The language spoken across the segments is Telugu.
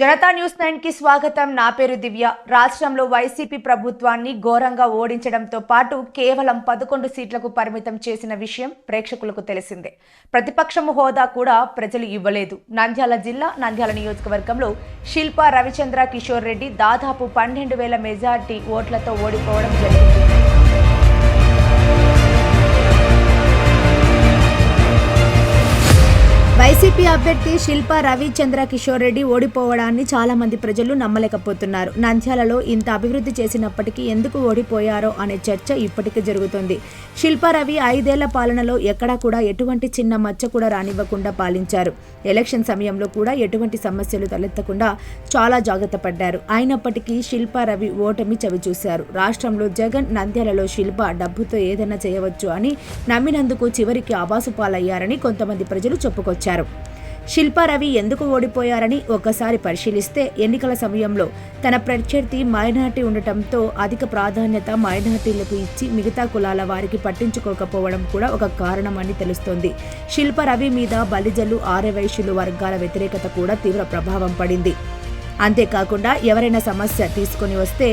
జనతా న్యూస్ నైన్కి స్వాగతం. నా పేరు దివ్య. రాష్ట్రంలో వైసీపీ ప్రభుత్వాన్ని ఘోరంగా ఓడించడంతో పాటు కేవలం పదకొండు సీట్లకు పరిమితం చేసిన విషయం ప్రేక్షకులకు తెలిసిందే. ప్రతిపక్షము హోదా కూడా ప్రజలు ఇవ్వలేదు. నంద్యాల జిల్లా నంద్యాల నియోజకవర్గంలో శిల్పా రవిచంద్ర కిషోర్ రెడ్డి దాదాపు పన్నెండు వేల మెజార్టీ ఓట్లతో ఓడిపోవడం జరిగింది. వైసీపీ అభ్యర్థి శిల్ప రవిచంద్ర కిషోర్ రెడ్డి ఓడిపోవడాన్ని చాలా మంది ప్రజలు నమ్మలేకపోతున్నారు. నంద్యాలలో ఇంత అభివృద్ధి చేసినప్పటికీ ఎందుకు ఓడిపోయారో అనే చర్చ ఇప్పటికీ జరుగుతుంది. శిల్ప రవి ఐదేళ్ళ పాలనలో ఎక్కడా కూడా ఎటువంటి చిన్న మచ్చ కూడా రానివ్వకుండా పాలించారు. ఎలక్షన్ సమయంలో కూడా ఎటువంటి సమస్యలు తలెత్తకుండా చాలా జాగ్రత్త పడ్డారు. అయినప్పటికీ శిల్ప రవి ఓటమి చవిచూశారు. రాష్ట్రంలో జగన్ నంద్యాలలో శిల్ప డబ్బుతో ఏదైనా చేయవచ్చు అని నమ్మినందుకు చివరికి ఆబాసు పాలయ్యారని కొంతమంది ప్రజలు చెప్పుకొచ్చారు. శిల్పారవి ఎందుకు ఓడిపోయారని ఒకసారి పరిశీలిస్తే ఎన్నికల సమయంలో తన ప్రత్యర్థి మైనార్టీ ఉండటంతో అధిక ప్రాధాన్యత మైనార్టీలకు ఇచ్చి మిగతా కులాల వారికి పట్టించుకోకపోవడం కూడా ఒక కారణమని తెలుస్తోంది. శిల్ప రవి మీద బలిజలు ఆర్యవైశ్యులు వర్గాల వ్యతిరేకత కూడా తీవ్ర ప్రభావం పడింది. అంతేకాకుండా ఎవరైనా సమస్య తీసుకొని వస్తే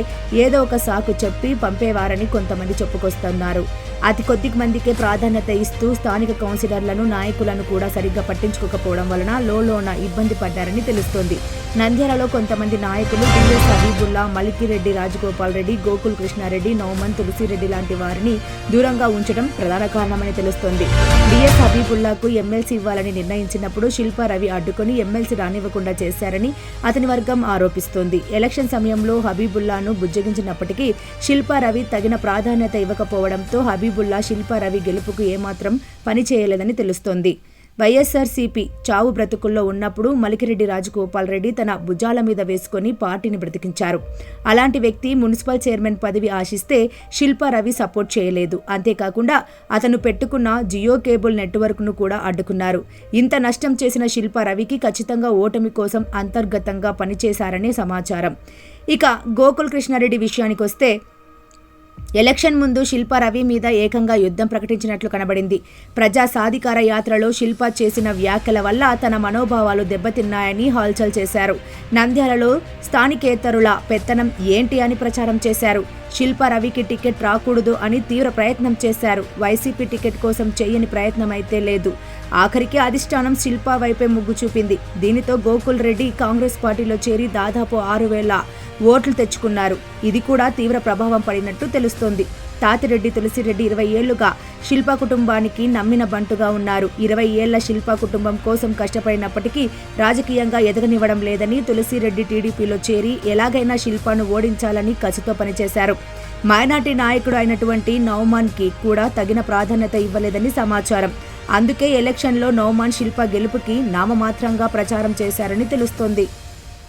ఏదో ఒక సాకు చెప్పి పంపేవారని కొంతమంది చెప్పుకొస్తున్నారు. అతి కొద్ది మందికే ప్రాధాన్యత ఇస్తూ స్థానిక కౌన్సిలర్లను నాయకులను కూడా సరిగ్గా పట్టించుకోకపోవడం వలన లోలోన ఇబ్బంది పడ్డారని తెలుస్తోంది. నంద్యాలలో కొంతమంది నాయకులు బిఎస్ హబీబుల్లా మలికిరెడ్డి రాజగోపాల్ రెడ్డి గోకుల్ కృష్ణారెడ్డి నౌమన్ తులసిరెడ్డి లాంటి వారిని దూరంగా ఉంచడం ప్రధాన కారణమని తెలుస్తోంది. బిఎస్ హబీబుల్లాకు ఎమ్మెల్సీ ఇవ్వాలని నిర్ణయించినప్పుడు శిల్పా రవి అడ్డుకుని ఎమ్మెల్సీ రానివ్వకుండా చేశారని అతని వర్గం ఆరోపిస్తోంది. ఎలక్షన్ సమయంలో హబీబుల్లాను బుజ్జగించినప్పటికీ శిల్పా రవి తగిన ప్రాధాన్యత ఇవ్వకపోవడంతో హబీబుల్లా శిల్పారవి గెలుపుకు ఏమాత్రం పని చేయలేదని తెలుస్తోంది. వైఎస్ఆర్సీపీ చావు బ్రతుకుల్లో ఉన్నప్పుడు మలికిరెడ్డి రాజగోపాల్ రెడ్డి తన భుజాల మీద వేసుకొని పార్టీని బ్రతికించారు. అలాంటి వ్యక్తి మున్సిపల్ చైర్మన్ పదవి ఆశిస్తే శిల్పా రవి సపోర్ట్ చేయలేదు. అంతేకాకుండా అతను పెట్టుకున్న జియో కేబుల్ నెట్వర్క్ను కూడా అడ్డుకున్నారు. ఇంత నష్టం చేసిన శిల్పా రవికి ఖచ్చితంగా ఓటమి కోసం అంతర్గతంగా పనిచేశారనే సమాచారం. ఇక గోకుల్ కృష్ణారెడ్డి విషయానికొస్తే ఎలక్షన్ ముందు శిల్ప రవి మీద ఏకంగా యుద్ధం ప్రకటించినట్లు కనబడింది. ప్రజా సాధికార యాత్రలో శిల్ప చేసిన వ్యాఖ్యల వల్ల తన మనోభావాలు దెబ్బతిన్నాయని హాల్చల్ చేశారు. నంద్యాలలో స్థానికేతరుల పెత్తనం ఏంటి అని ప్రచారం చేశారు. శిల్ప రవికి టికెట్ రాకూడదు అని తీవ్ర ప్రయత్నం చేశారు. వైసీపీ టికెట్ కోసం చేయని ప్రయత్నం అయితే లేదు. ఆఖరికి అధిష్టానం శిల్ప వైపే ముగ్గు చూపింది. దీనితో గోకుల్ రెడ్డి కాంగ్రెస్ పార్టీలో చేరి దాదాపు ఆరు వేల ఓట్లు తెచ్చుకున్నారు. ఇది కూడా తీవ్ర ప్రభావం పడినట్టు తెలుస్తోంది. తాతిరెడ్డి తులసిరెడ్డి ఇరవై ఏళ్ళుగా శిల్ప కుటుంబానికి నమ్మిన బంటుగా ఉన్నారు. ఇరవై ఏళ్ళ శిల్ప కుటుంబం కోసం కష్టపడినప్పటికీ రాజకీయంగా ఎదగనివ్వడం లేదని తులసిరెడ్డి టీడీపీలో చేరి ఎలాగైనా శిల్పను ఓడించాలని కసితో పనిచేశారు. మైనార్టీ నాయకుడు అయినటువంటి నౌమాన్కి కూడా తగిన ప్రాధాన్యత ఇవ్వలేదని సమాచారం. అందుకే ఎలక్షన్లో నౌమాన్ శిల్ప గెలుపుకి నామమాత్రంగా ప్రచారం చేశారని తెలుస్తోంది.